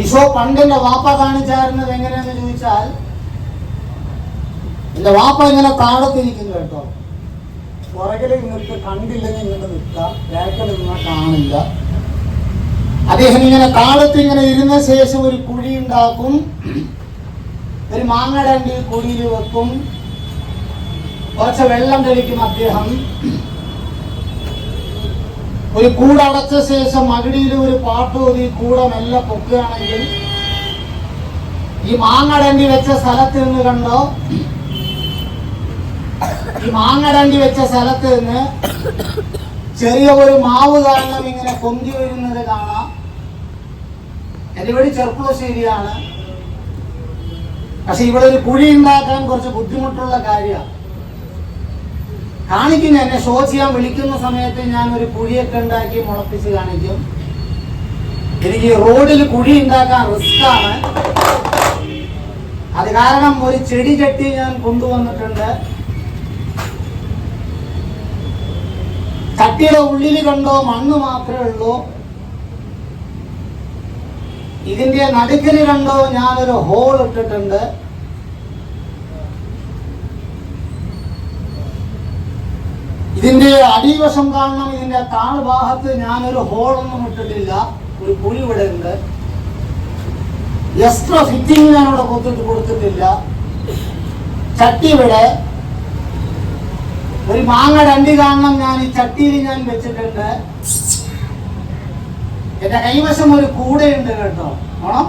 ഈശോ പണ്ട് എന്റെ വാപ്പ കാണിച്ചായിരുന്നത് എങ്ങനെയാന്ന് ചോദിച്ചാൽ എന്റെ വാപ്പ ഇങ്ങനെ താഴത്തിരിക്കുന്നു കേട്ടോ. പുറകിൽ നിങ്ങൾക്ക് കണ്ടില്ലെങ്കിൽ ഇങ്ങനെ നിൽക്കാം. ബാക്കിൽ കാണില്ല. അദ്ദേഹം ഇങ്ങനെ താഴത്ത് ഇങ്ങനെ ഇരുന്ന ശേഷം ഒരു കുഴി ഉണ്ടാക്കും. ഒരു മാങ്ങടണ്ടി കുഴിയിൽ വെക്കും. കുറച്ച് വെള്ളം കഴിക്കും അദ്ദേഹം. ഒരു കൂടടച്ച ശേഷം അകിടിയിൽ ഒരു പാട്ട് ഒരു കൂട മെല്ലെ പൊക്കുകയാണെങ്കിൽ ഈ മാങ്ങടണ്ടി വെച്ച സ്ഥലത്ത് നിന്ന് കണ്ടോ? ഈ മാങ്ങടണ്ടി വെച്ച സ്ഥലത്ത് നിന്ന് ചെറിയ ഒരു മാവ് കാരണം ഇങ്ങനെ പൊന്തി വരുന്നത് കാണാം. എന്റെ വീട് ചെറുപ്പശ്ശേരിയാണ് പക്ഷെ ഇവിടെ ഒരു കുഴി ഉണ്ടാക്കാൻ കുറച്ച് ബുദ്ധിമുട്ടുള്ള കാര്യമാണ്. കാണിക്കും എന്നെ ഷോ ചെയ്യാൻ വിളിക്കുന്ന സമയത്ത് ഞാൻ ഒരു കുഴിയൊക്കെ ഉണ്ടാക്കി മുളപ്പിച്ച് കാണിക്കും. എനിക്ക് റോഡിൽ കുഴി ഉണ്ടാക്കാൻ റിസ്ക് ആണ്. അത് കാരണം ഒരു ചെടി ചട്ടി ഞാൻ കൊണ്ടുവന്നിട്ടുണ്ട്. ചട്ടിയുടെ ഉള്ളിൽ കണ്ടോ മണ്ണ് മാത്രമേ ഉള്ളൂ. ഇതിന്റെ നടുക്കിൽ കണ്ടോ ഞാനൊരു ഹോൾ ഇട്ടിട്ടുണ്ട്. ഇതിന്റെ അടിവശം കാണണം ഇതിന്റെ താഴ്ഭാഗത്ത് ഞാനൊരു ഹോളൊന്നും ഇട്ടിട്ടില്ല. ഒരു കുഴി ഇവിടെ ഉണ്ട്. എക്സ്ട്രാ ഫിറ്റിംഗ് ഞാൻ ഇവിടെ കൊത്തിട്ട് കൊടുത്തിട്ടില്ല. ചട്ടി ഇവിടെ. ഒരു മാങ്ങ രണ്ടി കാണണം ഞാൻ ഈ ചട്ടിയിൽ ഞാൻ വെച്ചിട്ടുണ്ട്. എന്റെ കൈവശം ഒരു കൂടെയുണ്ട് കേട്ടോ. ആണോ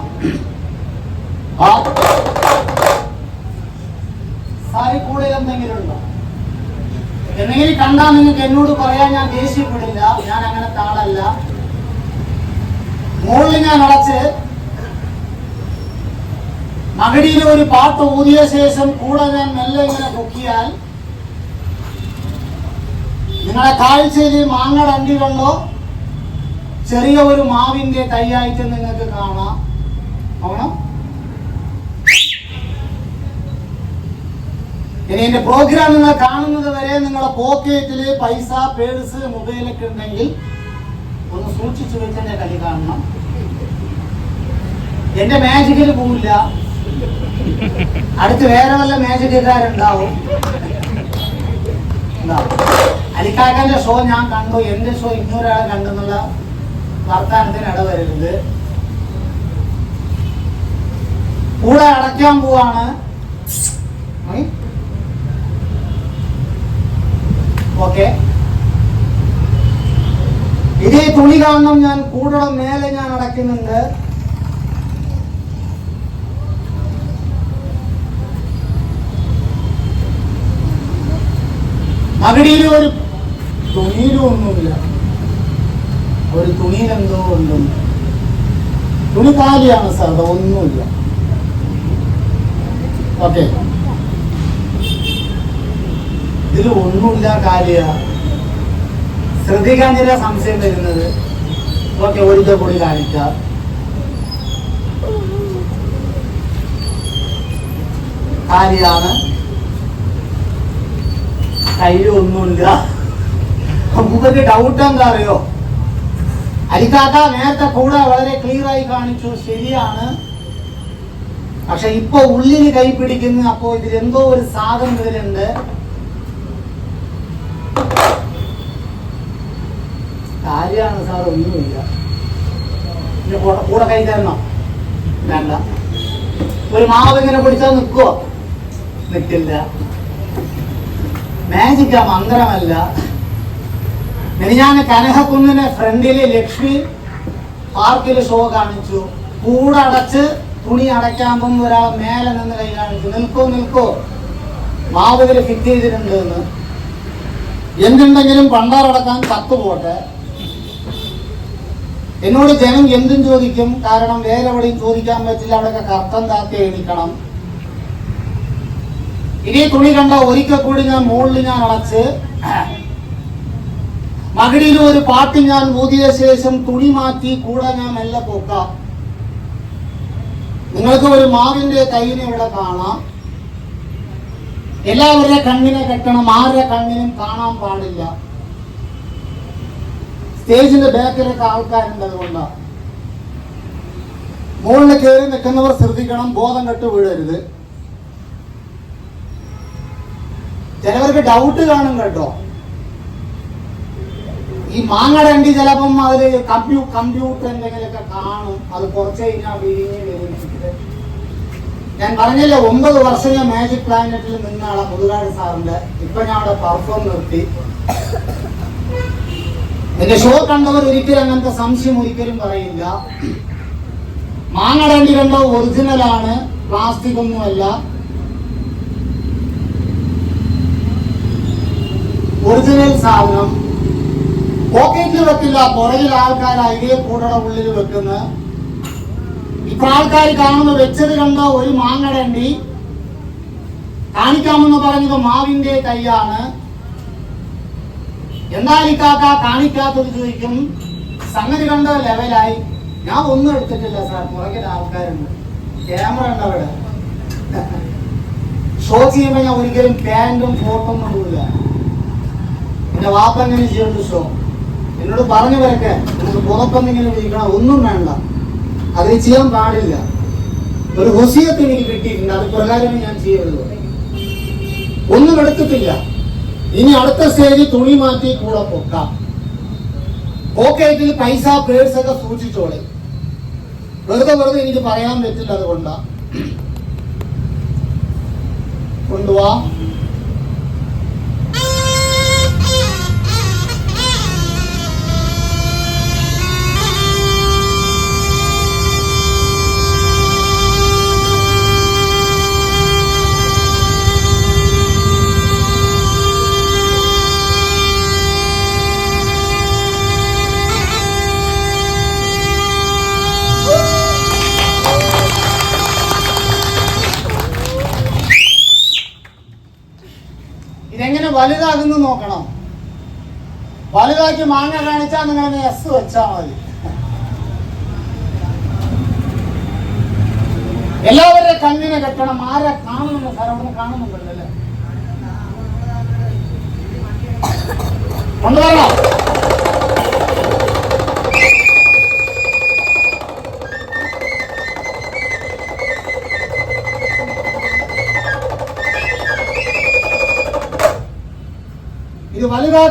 സാരി കൂടെ എന്തെങ്കിലും ഉണ്ടോ? എന്തെങ്കിലും കണ്ടാൽ നിങ്ങൾക്ക് എന്നോട് പറയാൻ ഞാൻ ദേഷ്യപ്പെടില്ല. ഞാൻ അങ്ങനെ താളല്ല. മുകളിൽ ഞാൻ അടച്ച് മകടിയിൽ ഒരു പാട്ട് ഊതിയ ശേഷം കൂടെ ഞാൻ മെല്ലെ ഇങ്ങനെ പൊക്കിയാൽ നിങ്ങളെ കാഴ്ചയിൽ മാങ്ങ കണ്ടോ ചെറിയ ഒരു മാവിന്റെ തൈയായിട്ട് നിങ്ങൾക്ക് കാണാം. ആണോ ഇനി എന്റെ പ്രോഗ്രാം നിങ്ങൾ കാണുന്നത് വരെ നിങ്ങളുടെ പോക്കറ്റിൽ പൈസ പേഴ്സ് മൊബൈലൊക്കെ ഉണ്ടെങ്കിൽ ഒന്ന് സൂക്ഷിച്ചു വെച്ച് എന്റെ കളി കാണണം. എന്റെ മാജിക്കിൽ പോവില്ല. അടുത്ത് വേറെ വല്ല മാജിക്കാരുണ്ടാവും അലിക്കാക്കന്റെ ഷോ ഞാൻ കണ്ടു. എന്റെ ഷോ ഇന്നൊരാളെ കണ്ടെന്നുള്ള വർത്താനത്തിന് ഇടവരരുത് കൂടെ അടയ്ക്കാൻ പോവാണ്. ഓക്കെ. ഇതേ തുണി കാണണം ഞാൻ കൂടുതൽ മേലെ ഞാൻ അടയ്ക്കുന്നുണ്ട്. മകടിയിൽ ഒരു തുണിയിലും ഒന്നുമില്ല. ഒരു തുണിയിൽ ഒന്നും തുണി കാലിയാണ് സാർ ഒന്നുമില്ല ഓക്കെ. ഇതിൽ ഒന്നുമില്ല കാര്യ. ശ്രദ്ധിക്കാൻ ചില സംശയം വരുന്നത്. ഓക്കെ ഒരിക്കൽ കൂടി കാണിക്കാം. കാലിയാണ്. കയ്യിലൊന്നുമില്ല നമുക്ക് ഡൗട്ട് എന്താ അറിയോ? അരിക്കാക്ക നേരത്തെ കൂടെ വളരെ ക്ലിയർ ആയി കാണിച്ചു ശരിയാണ്. പക്ഷെ ഇപ്പൊ ഉള്ളിൽ കൈ പിടിക്കുന്നു അപ്പോ ഇതിലെന്തോ ഒരു സാധനം ഇതിലുണ്ട്. കാര്യമാണ് സാർ ഒന്നുമില്ല. പിന്നെ കൂടെ- കൂടെ കൈ തരണം വേണ്ട. ഒരു മാവ് ഇങ്ങനെ പിടിച്ചാൽ നിൽക്കുവോ നിൽക്കില്ല മാജിക്ക മന്ത്രമല്ല. ഞാൻ കനകക്കുന്നിന്റെ ഫ്രണ്ടിൽ ലക്ഷ്മി പാർക്കിൽ ഷോ കാണിച്ചു. കൂടടച്ച് തുണി അടയ്ക്കാൻ പോകുന്ന ഒരാൾ മേലെ നിന്ന് കൈ കാണിച്ചു. നിൽക്കോ നിൽക്കോ. മാവുകൾ ഫിറ്റ് ചെയ്തിട്ടുണ്ട് എന്ന്. എന്തുണ്ടെങ്കിലും പണ്ടാറടക്കാൻ കത്ത് പോട്ടെ എന്നോട് ജനം എന്തും ചോദിക്കും. കാരണം വേറെ എവിടെയും ചോദിക്കാൻ പറ്റില്ല. അവിടെ കർത്തം താത്തി എഴുതിക്കണം. ഇനി തുണി കണ്ട ഒരിക്കൽ കൂടി ഞാൻ മുകളിൽ ഞാൻ അടച്ച് മകിടിയിൽ ഒരു പാട്ട് ഞാൻ ഊതിയ ശേഷം തുണി മാറ്റി കൂടെ ഞാൻ മെല്ലെ പോക്കാം. നിങ്ങൾക്ക് ഒരു മാവിന്റെ കൈയിനെ ഇവിടെ കാണാം. എല്ലാവരുടെ കണ്ണിനെ കെട്ടണം. ആരുടെ കണ്ണിനും കാണാൻ പാടില്ല. സ്റ്റേജിന്റെ ബാക്കിലൊക്കെ ആൾക്കാരുണ്ട് അതുകൊണ്ട്. മുകളിൽ കയറി നിൽക്കുന്നവർ ശ്രദ്ധിക്കണം ബോധം കെട്ട് വീഴരുത് ചിലവർക്ക് ഡൗട്ട് കാണും കേട്ടോ. ഈ മാങ്ങടണ്ടി ചിലപ്പം അതിൽ കമ്പ്യൂ കമ്പ്യൂട്ടർ എന്തെങ്കിലുമൊക്കെ കാണും. അത് കുറച്ച് കഴിഞ്ഞാൽ ഞാൻ പറഞ്ഞില്ലേ ഒമ്പത് വർഷം ഞാൻ മാജിക് പ്ലാനറ്റിൽ നിന്നാണ് മുതുകാട് സാറിന്റെ. ഇപ്പൊ ഞാൻ അവിടെ പെർഫോം നിർത്തി. എന്റെ ഷോ കണ്ടവർ ഒരിക്കലും അങ്ങനത്തെ സംശയം ഒരിക്കലും പറയില്ല. മാങ്ങടണ്ടി കണ്ട ഒറിജിനൽ ആണ് പ്ലാസ്റ്റിക് ഒന്നുമല്ല. ഒറിജിനൽ സാധനം. പോക്കറ്റിൽ വെക്കില്ല പുറകിൽ ആൾക്കാർ അരിയെ കൂടയുടെ ഉള്ളിൽ വെക്കുന്ന. ഇപ്പൊ ആൾക്കാർ കാണുന്ന വെച്ചത് കണ്ട ഒരു മാങ്ങടണ്ടി. കാണിക്കാമെന്ന് പറഞ്ഞത് മാവിന്റെ തൈയാണ് എന്നാൽ ഈ കാക്ക കാണിക്കാത്തത് ചോദിക്കും. സംഗതി കണ്ട ലെവലായി ഞാൻ ഒന്നും എടുത്തിട്ടില്ല സാർ പുറകിൽ ആൾക്കാരുണ്ട്. ക്യാമറ ഉണ്ട് അവിടെ. ഷോ ചെയ്യുമ്പോ ഞാൻ ഒരിക്കലും പാൻറും ഫോട്ടോ ഒന്നും കൊടുക്കില്ല എന്റെ വാപ്പ എങ്ങനെ ചെയ്യുന്നുണ്ട് ഷോ എന്നോട് പറഞ്ഞു വരക്കെ നമുക്ക് പുറത്തെന്തെങ്കിലും വിളിക്കണം ഒന്നും വേണ്ട. അത് ചെയ്യാൻ പാടില്ല. ഒരു ഹുസിയത്ത് എനിക്ക് കിട്ടിയിട്ടുണ്ട്. അത് പ്രകാരം ഞാൻ ചെയ്യുള്ളൂ. ഒന്നും എടുത്തിട്ടില്ല. ഇനി അടുത്ത സ്റ്റേജ് തുണി മാറ്റി കൂടെ പൊക്കാം. പോക്കറ്റിൽ പൈസ പേഴ്സ് ഒക്കെ സൂക്ഷിച്ചോളെ. വെറുതെ വെറുതെ എനിക്ക് പറയാൻ പറ്റില്ല അതുകൊണ്ടാ. കൊണ്ടുവാ. വലുതാകുന്നു നോക്കണം. വലുതാക്കി മാങ്ങ കാണിച്ചാൽ നിങ്ങൾ എസ് വെച്ചാൽ മതി. എല്ലാവരുടെ കണ്ണിനെ കെട്ടണം. ആരെ കാണുന്നുണ്ട് സാർ അവിടെ കാണുന്നുണ്ടല്ലേ കൊണ്ടുവരണം.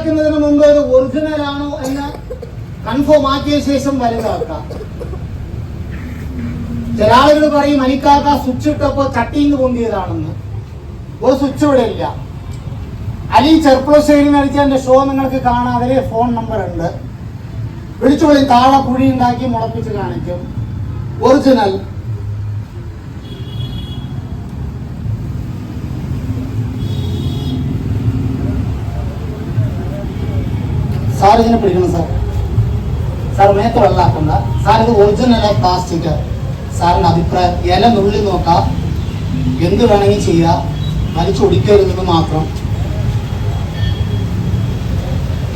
വലുതാക്കുന്നതിന് മുമ്പ് ഇത് ഒറിജിനൽ ആണോ എന്ന് കൺഫേം ആക്കിയ ശേഷം വലുതാക്കാം ചില ആളുകൾ പറയും അനിക്കാക്ക സ്വിച്ച് ഇട്ടപ്പോ ചട്ടിന്ന് പൊന്തിയതാണെന്ന്. ഒരു സ്വിച്ച് ഇവിടെ ഇല്ല. അലി ചെർപ്പളശ്ശേരി അടിച്ച എന്റെ ഷോ നിങ്ങൾക്ക് കാണാം. അതിലെ ഫോൺ നമ്പർ ഉണ്ട്. വിളിച്ചു വിളി താഴെ കുഴി ഉണ്ടാക്കി മുളപ്പിച്ച് കാണിക്കും. ഒറിജിനൽ സാർ ഇതിനെ പിടിക്കണം സാർ. സാർ മേത്ത് വെള്ളാക്കണ്ട. സാർ ഇത് ഒറിജിനൽ പ്ലാസ്റ്റിക് സാറിന് അഭിപ്രായം ഇല നുള്ളി നോക്കാം. എന്ത് വേണമെങ്കിൽ ചെയ്യാം. വലിച്ചൊടിക്കരുതെന്ന് മാത്രം.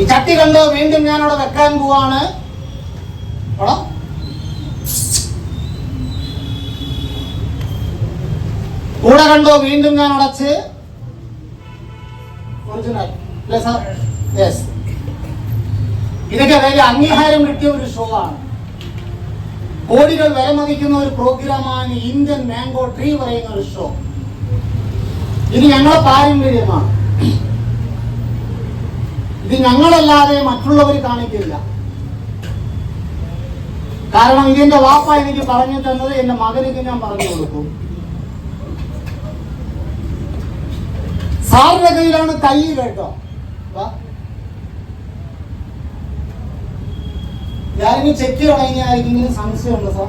ഈ ചട്ടി കണ്ടോ? വീണ്ടും ഞാൻ അവിടെ വെക്കാൻ പോവാണ്. കൂടെ കണ്ടോ? വീണ്ടും ഞാൻ അടച്ച്. ഒറിജിനൽ അല്ലേ സാർ? യെസ് ഇതൊക്കെ വലിയ അംഗീകാരം കിട്ടിയ ഒരു ഷോ ആണ്. കോടികൾ വിലമതിക്കുന്ന ഒരു പ്രോഗ്രാമാണ് ഇന്ത്യൻ മാംഗോ ട്രീ പറയുന്ന ഒരു ഷോ ഇത് ഞങ്ങളെ പാരമ്പര്യമാണ്. ഇത് ഞങ്ങളല്ലാതെ മറ്റുള്ളവർ കാണിക്കില്ല. കാരണം ഇതിന്റെ വാപ്പ എനിക്ക് പറഞ്ഞു തന്നത് എന്റെ മകനിക്ക് ഞാൻ പറഞ്ഞു കൊടുക്കും. സാറിന്റെ കയ്യിലാണ് കൈ കേട്ടോ. ഞാനിനി ചെക്ക് തുടങ്ങിയ ആർക്കെങ്കിലും സംശയമുണ്ടോ സാർ?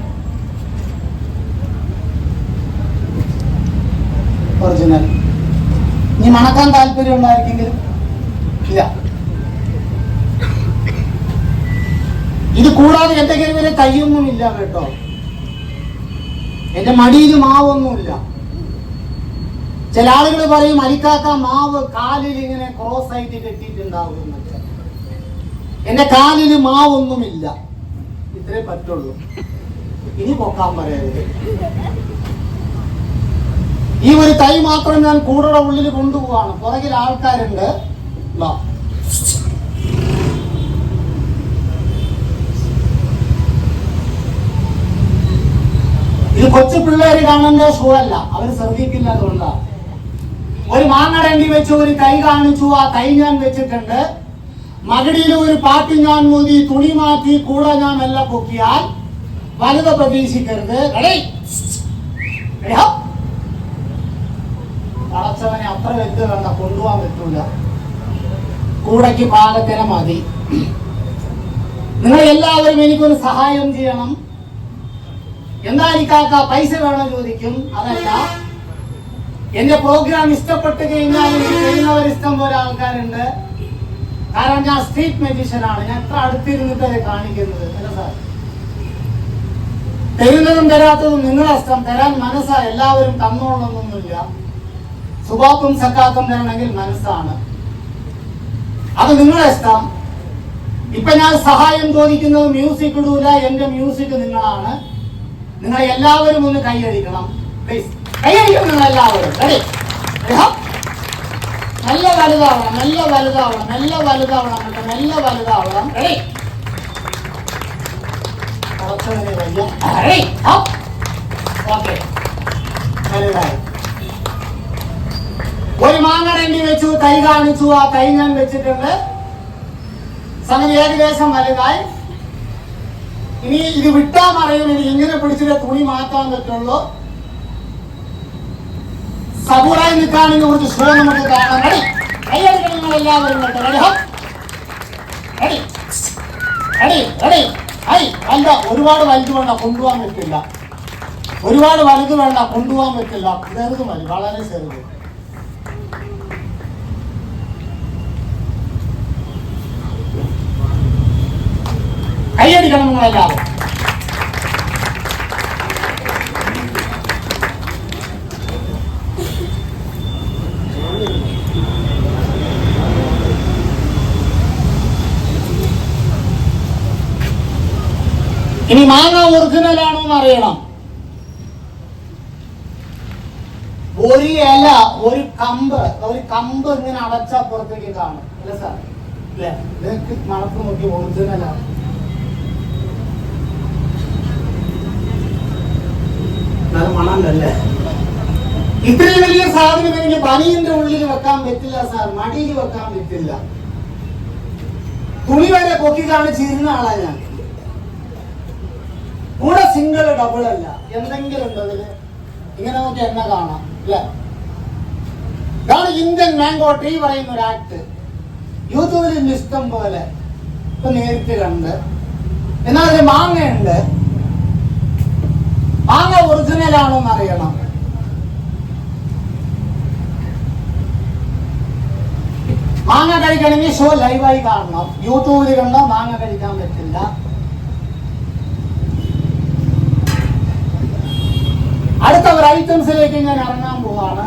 ഒറിജിനൽ ഇനി മണക്കാൻ താല്പര്യം ഉണ്ടായിരിക്കും ഇല്ല. ഇത് കൂടാതെ എന്റെ കയ്യിൽ വരെ കൈയൊന്നും ഇല്ല കേട്ടോ. എന്റെ മടിയിൽ മാവൊന്നുമില്ല. ചില ആളുകൾ പറയും അരിക്കാക്ക മാവ് കാലിൽ ഇങ്ങനെ ക്രോസ് ആയിട്ട് കെട്ടിയിട്ടുണ്ടാവുന്ന എന്റെ കാലിന് മാവൊന്നുമില്ല. ഇത്രേ പറ്റുള്ളൂ. ഇനി പൊക്കാൻ പറയരുത്. ഈ ഒരു തൈ മാത്രം ഞാൻ കൂടുതൽ ഉള്ളിൽ കൊണ്ടുപോവാണ്. പുറകിൽ ആൾക്കാരുണ്ട്. ഇത് കൊച്ചു പിള്ളേര് കാണേണ്ട ഷോ അല്ല അവർ ശ്രദ്ധിക്കില്ല അതുകൊണ്ടാണ് ഒരു മാങ്ങടണ്ടി വെച്ച് ഒരു കൈ കാണിച്ചു. ആ കൈ ഞാൻ വെച്ചിട്ടുണ്ട്. മകടിയിൽ ഒരു ഞാൻ മോദി തുണി മാറ്റി കൂടെ ഞാൻ മെല്ലെ പൊക്കിയാൽ വലുത് പ്രതീക്ഷിക്കരുത്. പടച്ചവനെ അത്ര വലുത് വേണ്ട കൊണ്ടുപോകാൻ പറ്റൂല. കൂടയ്ക്ക് പാകത്തിന് മതി. നിങ്ങൾ എല്ലാവരും എനിക്കൊരു സഹായം ചെയ്യണം. എന്താ എനിക്കാക്ക പൈസ വേണോ ചോദിക്കും. അതല്ല എന്റെ പ്രോഗ്രാം ഇഷ്ടപ്പെട്ട് കഴിഞ്ഞാൽ ചെയ്യുന്നവരിഷ്ടം പോലെ ആൾക്കാരുണ്ട്. കാരണം ഞാൻ സ്ട്രീറ്റ് മെജീഷ്യനാണ് ഞാൻ എത്ര അടുത്തിരുന്നിട്ട് അത് കാണിക്കുന്നത്? അല്ല സാർ. തരുന്നതും തരാത്തതും നിങ്ങളെ ഇഷ്ടം. തരാൻ മനസ്സാ. എല്ലാവരും തന്നോളണമെന്നൊന്നുമില്ല സുബാപ്പും സക്കാത്തും തരണമെങ്കിൽ മനസ്സാണ്. അത് നിങ്ങളെ ഇഷ്ടം. ഇപ്പൊ ഞാൻ സഹായം ചോദിക്കുന്നത് മ്യൂസിക് ഇടൂല. എന്റെ മ്യൂസിക് നിങ്ങളാണ്. നിങ്ങൾ എല്ലാവരും ഒന്ന് കൈയടിക്കണം. പ്ലീസ് കൈയടിക്കണം നിങ്ങൾ എല്ലാവരും റെഡി നല്ല വലുതാവണം നല്ല വലുതാവണം നല്ല വലുതാവണം കേട്ടോ നല്ല വലുതാവണം. ഒരു മാങ്ങടണ്ടി വെച്ചു കൈ കാണിച്ചു ആ കൈ ഞാൻ വെച്ചിട്ടുണ്ട്. സംഗതി ഏകദേശം വലുതായി. ഇനി ഇത് വിട്ടാ മറയും ഇനി ഇങ്ങനെ പിടിച്ചിട്ട് തുണി മാറ്റാൻ പറ്റുള്ളൂ. സബൂറായി നിൽക്കാണെങ്കിൽ കുറച്ച് ഷോ നമുക്ക് കാണാം റെഡി കൈയടിക്കണം നിങ്ങൾ എല്ലാവരും കേട്ടോ റെഡി ഹോ റെഡി റെഡി റെഡി ഹൈ അല്ല ഒരുപാട് വലുത് വേണ്ട കൊണ്ടുപോകാൻ പറ്റില്ല. ഒരുപാട് വലുത് വേണ്ട കൊണ്ടുപോകാൻ പറ്റില്ല. ചെറുത് മതി വളരെ ചെറുത്. കൈയടിക്കണം നിങ്ങളെല്ലാവരും. ഇനി മാങ്ങ ഒറിജിനൽ ആണോ എന്ന് അറിയണം. ഒരു ഇല ഒരു കമ്പ് ഒരു കമ്പ് ഇങ്ങനെ അടച്ചാ പുറത്തേക്ക് കാണും. അല്ല സാർ? അല്ലേ? ഇതൊക്കെ മണത്ത് നോക്കി ഒറിജിനൽ ആണ്. നല്ല ഇത്രയും വലിയ സാധനം എനിക്ക് പനിയുടെ ഉള്ളിൽ വെക്കാൻ പറ്റില്ല സാർ. മടിയിൽ വെക്കാൻ പറ്റില്ല. തുണി വരെ പൊക്കി കാണിച്ചിരുന്ന ആളാ ഞാൻ. കൂടെ സിംഗിൾ ഡബിൾ അല്ല. എന്തെങ്കിലും ഉണ്ടോ അതിൽ ഇങ്ങനെ നോക്കി എന്നെ കാണാം അല്ലേ? ഇതാണ് ഇന്ത്യൻ മാംഗോ ട്രീ പറയുന്ന ഒരു ആക്ട് യൂട്യൂബിൽ ഇഷ്ടം പോലെ ഇപ്പൊ നേരിട്ട് കണ്ട്. എന്നാൽ അതിൽ മാങ്ങയുണ്ട്. മാങ്ങ ഒറിജിനൽ ആണോ എന്ന് അറിയണം. മാങ്ങ കഴിക്കണമെങ്കിൽ ഷോ ലൈവായി കാണണം. യൂട്യൂബിൽ കണ്ടാൽ മാങ്ങ കഴിക്കാൻ പറ്റില്ല അടുത്ത ഒരു ഐറ്റംസിലേക്ക് ഞാൻ ഇറങ്ങാൻ പോവാണ്.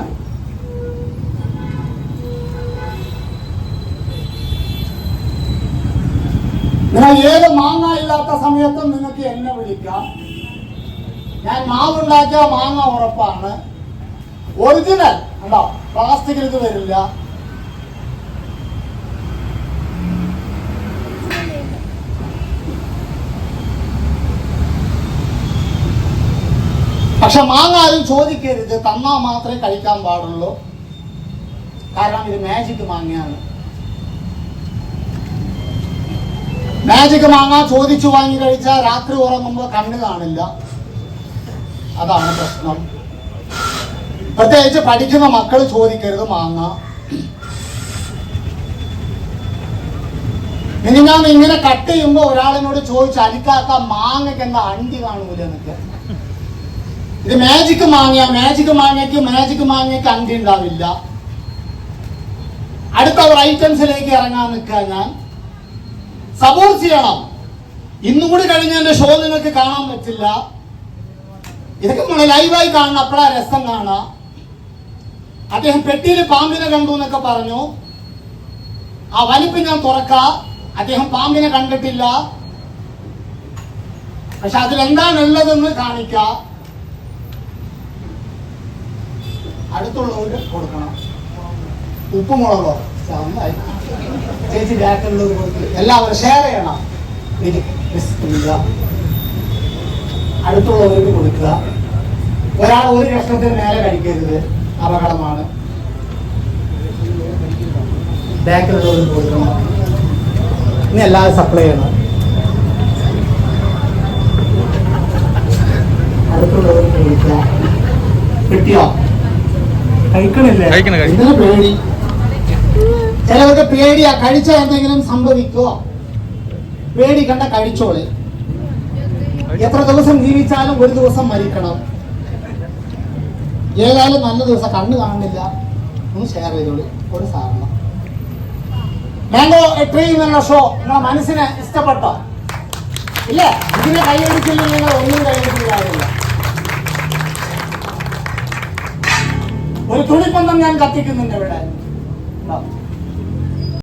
നിങ്ങൾ ഏത് മാങ്ങ ഇല്ലാത്ത സമയത്തും നിങ്ങൾക്ക് എന്നെ വിളിക്കാം. ഞാൻ മാവുണ്ടാക്കിയ മാങ്ങ ഉറപ്പാണ്. ഒറിജിനൽ ഉണ്ടോ പ്ലാസ്റ്റിക് ഇത് വരില്ല. പക്ഷെ മാങ്ങ ആരും ചോദിക്കരുത്. തന്നാ മാത്രമേ കഴിക്കാൻ പാടുള്ളൂ. കാരണം ഇത് മാജിക് മാങ്ങയാണ്. മാജിക് മാങ്ങ ചോദിച്ചു വാങ്ങി കഴിച്ചാൽ രാത്രി ഉറങ്ങുമ്പോൾ കണ്ണ് കാണില്ല. അതാണ് പ്രശ്നം. പ്രത്യേകിച്ച് പഠിക്കുന്ന മക്കൾ ചോദിക്കരുത് മാങ്ങ. ഞാൻ ഇങ്ങനെ കട്ട് ചെയ്യുമ്പോ ഒരാളിനോട് ചോദിച്ചു അലിക്കാത്ത മാങ്ങയ്ക്ക് എന്താ അണ്ടി കാണൂല എന്നൊക്കെ. ഇത് മാജിക് മാങ്ങ മാജിക് മാങ്ങയ്ക്ക് മാജിക് മാങ്ങയ്ക്ക് അന്തി ഉണ്ടാവില്ല. അടുത്ത ഒരു ഐറ്റംസിലേക്ക് ഇറങ്ങാൻ നിൽക്കുക ഞാൻ. സപ്പോർട്ട് ചെയ്യണം. ഇന്നും കൂടി കഴിഞ്ഞ എന്റെ ഷോ നിങ്ങൾക്ക് കാണാൻ പറ്റില്ല. ഇതൊക്കെ നമ്മൾ ലൈവായി കാണണം അപ്പോഴാ രസം കാണാം. അദ്ദേഹം പെട്ടിയിൽ പാമ്പിനെ കണ്ടു എന്നൊക്കെ പറഞ്ഞു. ആ വലിപ്പ് ഞാൻ തുറക്ക. അദ്ദേഹം പാമ്പിനെ കണ്ടിട്ടില്ല. പക്ഷെ അതിലെന്താണ് ഉള്ളതെന്ന് കാണിക്ക. അടുത്തുള്ളവര് കൊടുക്കണം. ഉപ്പുമുളകോ? നന്നായി. ചേച്ചി ബാക്കിലുള്ളത് കൊടുത്ത് എല്ലാവരും ഷെയർ ചെയ്യണം. അടുത്തുള്ളവർക്ക് കൊടുക്കുക. ഒരാൾ ഒരു കഷ്ണത്തിന് നേരെ കഴിക്കരുത്. അപകടമാണ്. ബാക്കിലുള്ളവർ കൊടുക്കണം. ഇനി എല്ലാവരും സപ്ലൈ ചെയ്യണം. അടുത്തുള്ളവർക്ക് കൊടുക്കുക. കിട്ടിയോ? പേടി? ചിലവർക്ക് പേടിയാ കഴിച്ച എന്തെങ്കിലും സംഭവിക്കോ പേടി കണ്ട കഴിച്ചോളെ. എത്ര ദിവസം ജീവിച്ചാലും ഒരു ദിവസം മരിക്കണം. ഏതായാലും നല്ല ദിവസം കണ്ണ് കാണുന്നില്ല. ഒന്ന് ഷെയർ ചെയ്തോളൂ ഒരു സാധനം. മാംഗോ ഷോ നിങ്ങളെ മനസ്സിന് ഇഷ്ടപ്പെട്ടോ? ഇല്ലേ? ഇതിനെ കൈയടിച്ചില്ലെങ്കിൽ നിങ്ങൾ ഒന്നും കൈയടിക്കുന്ന കാര്യമില്ല. ഒരു തുണിപ്പന്തം ഞാൻ കത്തിക്കുന്നുണ്ട് ഇവിടെ?